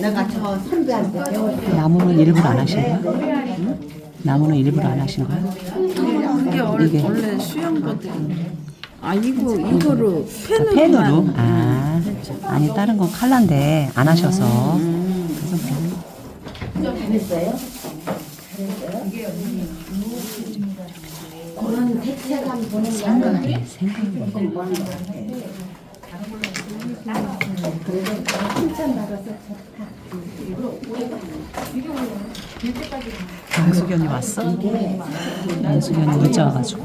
내가 저 선배한테 배웠어. 나무는 일부러 안 하신 거야? 응? 나무는 일부러 안 하신 거야? 이게 원래, 이게. 원래 수영거든. 아 이거 이거로 펜으로 펜으로? 아, 아니 다른 건 칼라인데 안 하셔서. 잘했어요? 그런 대체감 보는 거 생각이 생각이 그래도 칭찬받아서 좋다. 언니 왔어? 언니 문자 와가지고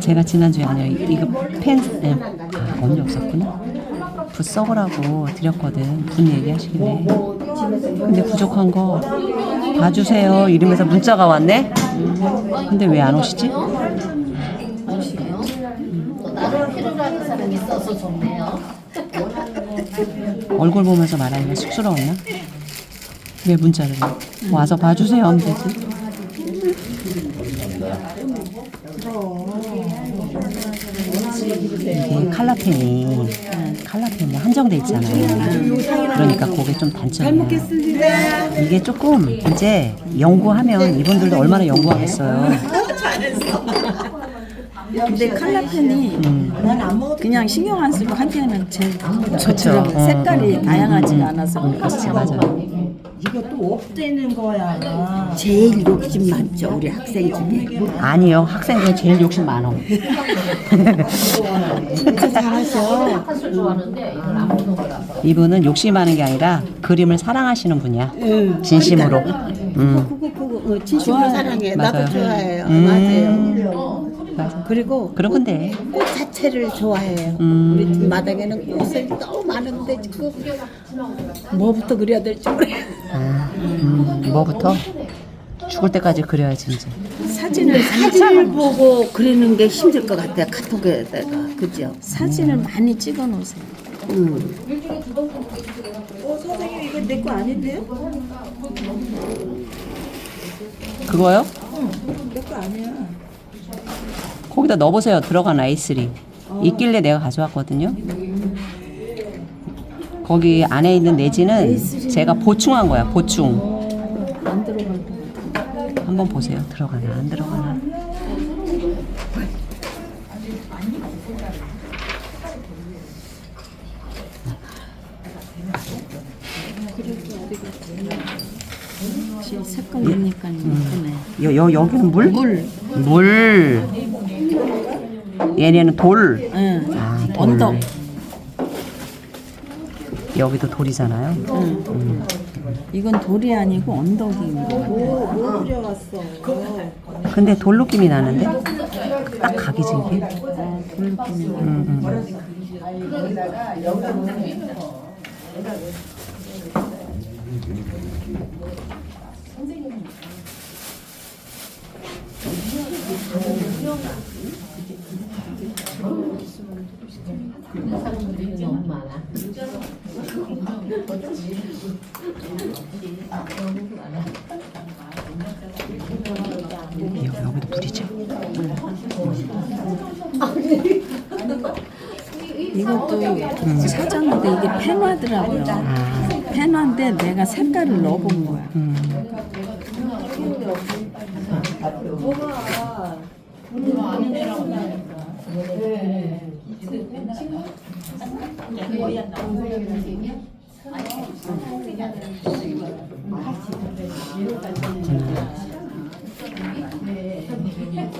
제가 지난주에 아니요 이- 이거 펜 예, 아, 언니 없었구나 붓 써보라고 드렸거든 붓 얘기하시길래 근데 부족한 거 봐주세요 이러면서 문자가 왔네 근데 왜 안 오시지? 나를 필요로 하는 사람이 있어서 좋네요. 얼굴 보면서 말하기가 쑥스러웠나? 왜 문자를 해? 와서 봐주세요 하면 되지 이게 칼라펜이 칼라펜이 한정돼 있잖아요 그러니까 그게 좀 단점이야 이게 조금 이제 연구하면 이분들도 얼마나 연구하겠어요 근데 칼라펜이 음. 그냥 신경 안 쓰고 하기에는 제일 그쵸. 좋더라고. 어, 색깔이 음, 다양하지가 않아서 그렇지 맞아요 이것도 없대는 거야. 제일 욕심 많죠 우리 학생 중에. 아니요 학생 중에 제일 욕심 많어 진짜 잘하셔. 이분은 욕심 많은 게 아니라 그림을 사랑하시는 분이야 진심으로 음. 그거 그거 어, 진심으로 사랑해. 나도 좋아해요. 음. 맞아요. 맞아. 그리고 그런 건데 꽃 자체를 좋아해요. 음. 우리 집 마당에는 꽃이 너무 많은데 지금 뭐부터 그려야 될지 모르겠어요. 아, 음, 뭐부터 죽을 때까지 그려야지 이제 사진을 사진을 보고 그리는 게 힘들 것 같아요. 카톡에다가 그죠? 사진을 많이 찍어 놓으세요. 음. 그거요? 내 거 아니야. 거기다 넣어보세요. 들어간 아이스리. 있길래 내가 가져왔거든요. 거기 안에 있는 내지는 제가 보충한 거야. 보충. 한번 보세요. 들어가나 안 들어가나. 지금 색깔 내니까 예쁘네. 여, 여 여기는 물? 물. 물. 얘네는 돌. 응. 아, 돌. 언덕. 여기도 돌이잖아요. 응. 이건 돌이 아니고 언덕인 거. 근데 돌 느낌이 나는데? 딱 각이지 이게. 아, 돌 느낌이. 음, 음. 너무 많아. 여기, 여기도 물이죠. 이것도 사줬는데 이게 펜화더라고요. 아, 펜화인데 내가 색깔을 넣어본 거야. 음.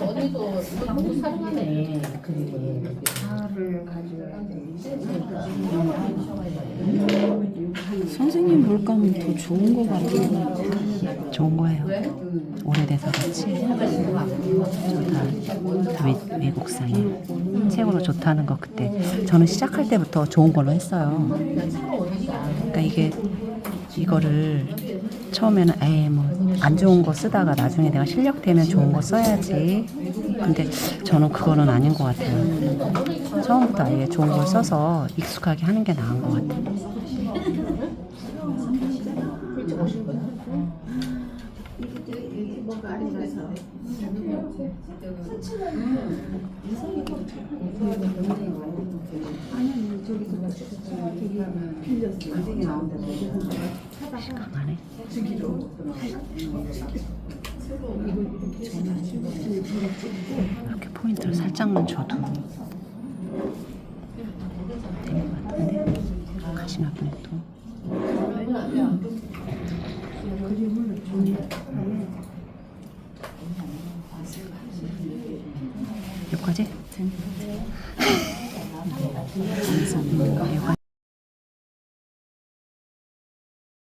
어디도 너무 사랑하네. 그림이. 선생님 물 가면 더 좋은 거 같아요. 좋은 거예요. 오래돼서 그렇지. 좋다. 외, 외국상이 최고로 좋다는 거 그때 저는 시작할 때부터 좋은 걸로 했어요. 그러니까 이게 이거를 처음에는 에이 뭐 안 좋은 거 쓰다가 나중에 내가 실력 되면 좋은 거 써야지. 근데 저는 그거는 아닌 것 같아요. 처음부터 아예 좋은 걸 써서 익숙하게 하는 게 나은 것 같아요. 이렇게 포인트를 살짝만 줘도 되는 것 같은데. 가시나분에 또 여기까지? 여기까지